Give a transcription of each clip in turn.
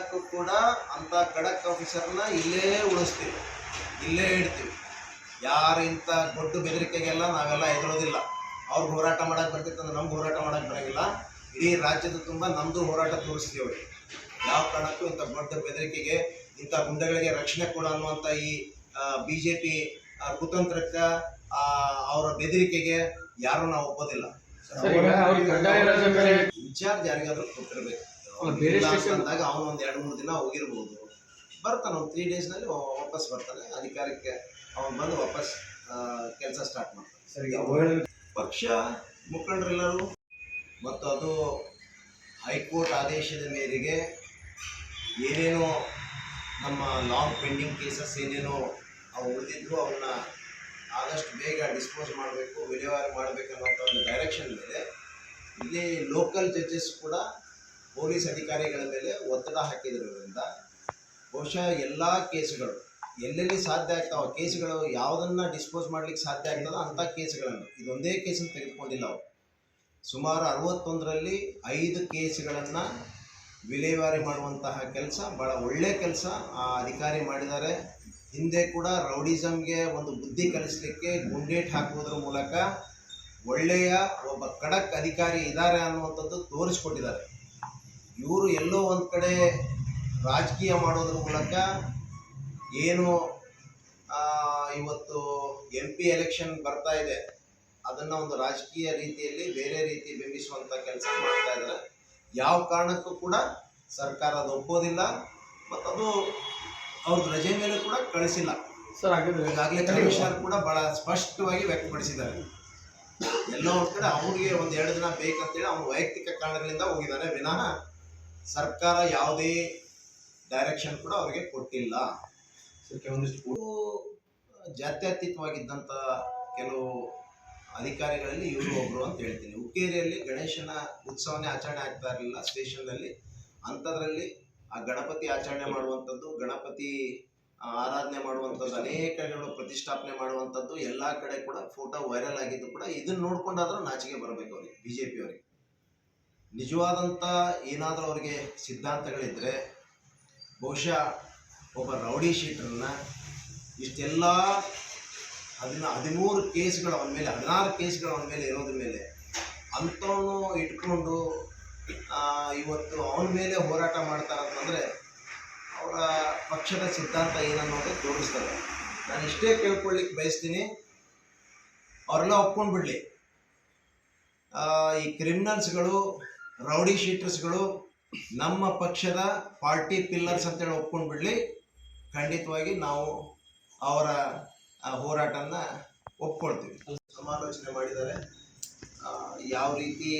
ಕಾರಣಕ್ಕೂ ಕೂಡ ಅಂತ ಖಡಕ್ ಆಫೀಸರ್ನ ಇಲ್ಲೇ ಉಳಿಸ್ತೀವಿ. ಇಲ್ಲೇ ಇಡ್ತೀವಿ. ಯಾರು ಇಂಥ ದೊಡ್ಡ ಬೆದರಿಕೆಗೆಲ್ಲ ನಾವೆಲ್ಲ ಎದುರೋದಿಲ್ಲ. ಅವ್ರಿಗೆ ಹೋರಾಟ ಮಾಡಕ್ಕೆ ಬರ್ತಿತ್ತು ಅಂದ್ರೆ ನಮ್ಗೆ ಹೋರಾಟ ಮಾಡಕ್ಕೆ ಬರೋಂಗಿಲ್ಲ. ಇಡೀ ರಾಜ್ಯದ ತುಂಬ ನಮ್ಮದು ಹೋರಾಟ ತೋರಿಸ್ತೀವಿ. ಅವ್ರಿಗೆ ಯಾವ ಕಾರಣಕ್ಕೂ ಇಂಥ ದೊಡ್ಡ ಬೆದರಿಕೆಗೆ ಇಂಥ ಗುಂಡಗಳಿಗೆ ರಕ್ಷಣೆ ಕೊಡ ಅನ್ನುವಂಥ ಈ ಬಿ ಜೆ ಪಿ ಕುತಂತ್ರಕ್ಕೆ ಆ, ಅವರ ಬೆದರಿಕೆಗೆ ಯಾರೂ ನಾವು ಒಪ್ಪೋದಿಲ್ಲ. ಇನ್ಚಾರ್ಜ್ ಯಾರಿಗಾದ್ರೂ ಕೊಟ್ಟಿರ್ಬೇಕು. ಬೇರೆ ಸ್ಟೇಷನ್ ಅಂದಾಗ ಅವನು ಒಂದು ಎರಡು ಮೂರು ದಿನ ಹೋಗಿರ್ಬೋದು. ಬರ್ತಾನೆ ಒಂದು ತ್ರೀ ಡೇಸ್ನಲ್ಲಿ ವಾಪಸ್ ಬರ್ತಾನೆ. ಅಧಿಕಾರಕ್ಕೆ ಅವನು ಬಂದು ವಾಪಸ್ ಕೆಲಸ ಸ್ಟಾರ್ಟ್ ಮಾಡ್ತಾನೆ. ಸರಿ ಪಕ್ಷ ಮುಖಂಡರೆಲ್ಲರೂ ಮತ್ತು ಅದು ಹೈಕೋರ್ಟ್ ಆದೇಶದ ಮೇರೆಗೆ ಏನೇನೋ ನಮ್ಮ ಲಾಂಗ್ ಪೆಂಡಿಂಗ್ ಕೇಸಸ್ ಏನೇನೋ ಅವು ಉಳಿದಿದ್ರು ಅವನ್ನ ಆದಷ್ಟು ಬೇಗ ಡಿಸ್ಪೋಸ್ ಮಾಡಬೇಕು ವಿಲೇವಾರಿ ಮಾಡಬೇಕು ಅನ್ನೋಂಥ ಒಂದು ಡೈರೆಕ್ಷನ್ ಮೇಲೆ ಇಲ್ಲಿ ಲೋಕಲ್ ಜಡ್ಜಸ್ ಕೂಡ ಪೊಲೀಸ್ ಅಧಿಕಾರಿಗಳ ಮೇಲೆ ಒತ್ತಡ ಹಾಕಿದಿರೋದ್ರಿಂದ ಬಹುಶಃ ಎಲ್ಲ ಕೇಸುಗಳು ಎಲ್ಲೆಲ್ಲಿ ಸಾಧ್ಯ ಆಗ್ತಾವ, ಕೇಸುಗಳು ಯಾವುದನ್ನು ಡಿಸ್ಪೋಸ್ ಮಾಡ್ಲಿಕ್ಕೆ ಸಾಧ್ಯ ಆಗ್ತದೋ ಅಂಥ ಕೇಸುಗಳನ್ನು, ಇದೊಂದೇ ಕೇಸನ್ನು ತೆಗೆದುಕೊಂಡಿಲ್ಲ ಅವರು. ಸುಮಾರು ಅರವತ್ತೊಂದರಲ್ಲಿ ಐದು ಕೇಸುಗಳನ್ನು ವಿಲೇವಾರಿ ಮಾಡುವಂತಹ ಕೆಲಸ ಭಾಳ ಒಳ್ಳೆಯ ಕೆಲಸ ಆ ಅಧಿಕಾರಿ ಮಾಡಿದ್ದಾರೆ. ಹಿಂದೆ ಕೂಡ ರೌಡಿಸಮ್ಗೆ ಒಂದು ಬುದ್ಧಿ ಕಲಿಸಲಿಕ್ಕೆ ಗುಂಡೇಟ್ ಹಾಕುವುದರ ಮೂಲಕ ಒಳ್ಳೆಯ ಒಬ್ಬ ಖಡಕ್ ಅಧಿಕಾರಿ ಇದ್ದಾರೆ ಅನ್ನುವಂಥದ್ದು ತೋರಿಸ್ಕೊಟ್ಟಿದ್ದಾರೆ. ಇವರು ಎಲ್ಲೋ ಒಂದು ಕಡೆ ರಾಜಕೀಯ ಮಾಡೋದ್ರ ಮೂಲಕ ಏನು ಇವತ್ತು ಎಂ ಪಿ ಎಲೆಕ್ಷನ್ ಬರ್ತಾ ಇದೆ ಅದನ್ನು ಒಂದು ರಾಜಕೀಯ ರೀತಿಯಲ್ಲಿ ಬೇರೆ ರೀತಿ ಬಿಂಬಿಸುವಂಥ ಕೆಲಸ ಮಾಡ್ತಾ ಇದ್ದಾರೆ ಯಾವ ಕಾರಣಕ್ಕೂ ಕೂಡ ಸರ್ಕಾರ ಅದು ಒಪ್ಪೋದಿಲ್ಲ ಮತ್ತು ಅದು ಅವ್ರದ್ದು ರಜೆ ಮೇಲೆ ಕೂಡ ಕಳಿಸಿಲ್ಲ. ಸರ್ ಹಾಗಾದ್ರೆ ಈಗಾಗಲೇ ಕಮಿಷನರ್ ಕೂಡ ಬಹಳ ಸ್ಪಷ್ಟವಾಗಿ ವ್ಯಕ್ತಪಡಿಸಿದ್ದಾರೆ. ಎಲ್ಲೋ ಒಂದು ಕಡೆ ಅವ್ರಿಗೆ ಒಂದು ಎರಡು ದಿನ ಬೇಕಂತೇಳಿ ಅವ್ನು ವೈಯಕ್ತಿಕ ಕಾರಣಗಳಿಂದ ಹೋಗಿದ್ದಾನೆ ವಿನಃ ಸರ್ಕಾರ ಯಾವುದೇ ಡೈರೆಕ್ಷನ್ ಕೂಡ ಅವರಿಗೆ ಕೊಟ್ಟಿಲ್ಲ. ಕೆಲವೊಂದಿಷ್ಟು ಜಾತ್ಯತೀತವಾಗಿದ್ದಂಥ ಕೆಲವು ಅಧಿಕಾರಿಗಳಲ್ಲಿ ಇವರು ಒಬ್ಬರು ಅಂತ ಹೇಳ್ತೀನಿ. ಹುಕ್ಕೇರಿಯಲ್ಲಿ ಗಣೇಶನ ಉತ್ಸವನೇ ಆಚರಣೆ ಆಗ್ತಾ ಇರಲಿಲ್ಲ. ಸ್ಟೇಷನ್ನಲ್ಲಿ ಅಂಥದ್ರಲ್ಲಿ ಆ ಗಣಪತಿ ಆಚರಣೆ ಮಾಡುವಂಥದ್ದು, ಗಣಪತಿ ಆರಾಧನೆ ಮಾಡುವಂಥದ್ದು ಅನೇಕಗಳು ಪ್ರತಿಷ್ಠಾಪನೆ ಮಾಡುವಂಥದ್ದು ಎಲ್ಲ ಕಡೆ ಕೂಡ ಫೋಟೋ ವೈರಲ್ ಆಗಿದ್ದು ಕೂಡ ಇದನ್ನ ನೋಡ್ಕೊಂಡಾದ್ರೂ ನಾಚಿಕೆ ಬರಬೇಕು ಅವ್ರಿಗೆ ಬಿ ಜೆ ಪಿ ಅವರಿಗೆ. ನಿಜವಾದಂಥ ಏನಾದರೂ ಅವರಿಗೆ ಸಿದ್ಧಾಂತಗಳಿದ್ದರೆ ಬಹುಶಃ ಒಬ್ಬ ರೌಡಿ ಶೀಟ್ರನ್ನು ಇಷ್ಟೆಲ್ಲ ಹದಿನ, ಹದಿಮೂರು ಕೇಸ್ಗಳು ಅವನ ಮೇಲೆ, ಹದಿನಾರು ಕೇಸ್ಗಳು ಅವನ ಮೇಲೆ ಇರೋದ್ರ ಮೇಲೆ ಅಂಥವನು ಇಟ್ಕೊಂಡು ಇವತ್ತು ಅವನ ಮೇಲೆ ಹೋರಾಟ ಮಾಡ್ತಾರಂತಂದರೆ ಅವರ ಪಕ್ಷದ ಸಿದ್ಧಾಂತ ಏನನ್ನೋದು ತೋರಿಸ್ತಾರೆ ನಾನು ಇಷ್ಟೇ ಕೇಳ್ಕೊಳ್ಳಿಕ್ಕೆ ಬಯಸ್ತೀನಿ. ಅವರೆಲ್ಲ ಒಪ್ಕೊಂಡು ಬಿಡಲಿ ಈ ಕ್ರಿಮಿನಲ್ಸ್ಗಳು ರೌಡಿ ಶೀಟರ್ಸ್ಗಳು ನಮ್ಮ ಪಕ್ಷದ ಪಾರ್ಟಿ ಪಿಲ್ಲರ್ಸ್ ಅಂತೇಳಿ ಒಪ್ಕೊಂಡು ಬಿಡಲಿ ಖಂಡಿತವಾಗಿ ನಾವು ಅವರ ಆ, ಹೋರಾಟನ ಒಪ್ಕೊಳ್ತೀವಿ. ಸಮಾಲೋಚನೆ ಮಾಡಿದ್ದಾರೆ. ಯಾವ ರೀತಿ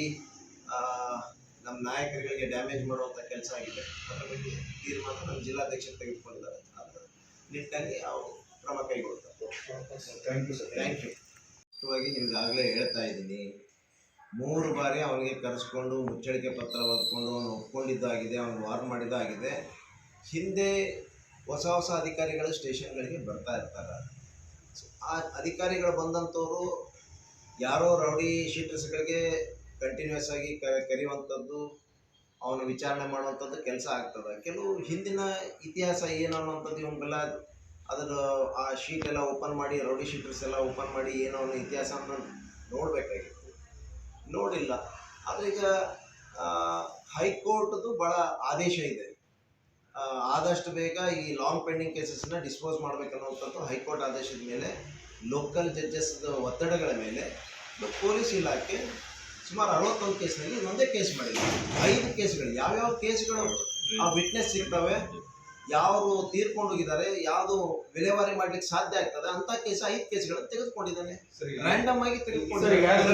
ನಮ್ಮ ನಾಯಕರುಗಳಿಗೆ ಡ್ಯಾಮೇಜ್ ಮಾಡುವಂಥ ಕೆಲಸ ಆಗಿದೆ ಅದರ ಬಗ್ಗೆ ತೀರ್ಮಾನ ನಮ್ಮ ಜಿಲ್ಲಾಧ್ಯಕ್ಷರು ತೆಗೆದುಕೊಂಡಿದ್ದಾರೆ. ಅದರ ನಿಟ್ಟಿನಲ್ಲಿ ಅವರು ಕ್ರಮ ಕೈಗೊಳ್ತಾರೆ. Thank you sir thank you ಮುಖ್ಯವಾಗಿ ನಿಮ್ಗೆ ಆಗಲೇ ಹೇಳ್ತಾ ಇದ್ದೀನಿ ಮೂರು ಬಾರಿ ಅವನಿಗೆ ಕರೆಸ್ಕೊಂಡು ಮುಚ್ಚಳಿಕೆ ಪತ್ರ ಓದ್ಕೊಂಡು ಅವನು ಒಪ್ಕೊಂಡಿದ್ದಾಗಿದೆ, ಅವನು ವಾರ್ ಮಾಡಿದ್ದಾಗಿದೆ. ಹಿಂದೆ ಹೊಸ ಹೊಸ ಅಧಿಕಾರಿಗಳು ಸ್ಟೇಷನ್ಗಳಿಗೆ ಬರ್ತಾ ಇರ್ತಾರೆ. ಆ ಅಧಿಕಾರಿಗಳು ಬಂದಂಥವರು ಯಾರೋ ರೌಡಿ ಶೀಟರ್ಸ್ಗಳಿಗೆ ಕಂಟಿನ್ಯೂಸ್ ಆಗಿ ಕರೆಯುವಂಥದ್ದು, ಅವನು ವಿಚಾರಣೆ ಮಾಡುವಂಥದ್ದು ಕೆಲಸ ಆಗ್ತದೆ. ಕೆಲವು ಹಿಂದಿನ ಇತಿಹಾಸ ಏನು ಅನ್ನುವಂಥದ್ದು ಇವಂಗೆಲ್ಲ ಅದರ, ಆ ಶೀಟ್ ಎಲ್ಲ ಓಪನ್ ಮಾಡಿ, ರೌಡಿ ಶೀಟರ್ಸ್ ಎಲ್ಲ ಓಪನ್ ಮಾಡಿ ಏನೋ ಅವನ ಇತಿಹಾಸವನ್ನು ನೋಡಬೇಕಾಗಿತ್ತು. ನೋಡಿಲ್ಲ. ಆದರೆ ಈಗ ಹೈಕೋರ್ಟ್ದು ಭಾಳ ಆದೇಶ ಇದೆ. ಆದಷ್ಟು ಬೇಗ ಈ ಲಾಂಗ್ ಪೆಂಡಿಂಗ್ ಕೇಸಸ್ನ ಡಿಸ್ಪೋಸ್ ಮಾಡಬೇಕನ್ನುವಂಥದ್ದು ಹೈಕೋರ್ಟ್ ಆದೇಶದ ಮೇಲೆ ಲೋಕಲ್ ಜಡ್ಜಸ್ ಒತ್ತಡಗಳ ಮೇಲೆ ಪೊಲೀಸ್ ಇಲಾಖೆ ಸುಮಾರು ಅರವತ್ತೊಂದು ಕೇಸ್ನಲ್ಲಿ ಒಂದೇ ಕೇಸ್ ಮಾಡಿದೆ. ಐದು ಕೇಸ್ಗಳು ಯಾವ್ಯಾವ ಕೇಸ್ಗಳು ಆ ವಿಟ್ನೆಸ್ ಸಿಗ್ತವೆ ಯಾರು ತೀರ್ಕೊಂಡೋಗಿದ್ದಾರೆ ಯಾವುದು ವಿಲೇವಾರಿ ಮಾಡ್ಲಿಕ್ಕೆ ಸಾಧ್ಯ ಆಗ್ತದೆ ಅಂತ ಕೇಸ್ ಐದು ಕೇಸ್ಗಳನ್ನು ತೆಗೆದುಕೊಂಡಿದ್ದಾನೆ. ರ್ಯಾಂಡಮ್ ಆಗಿ ಈಗ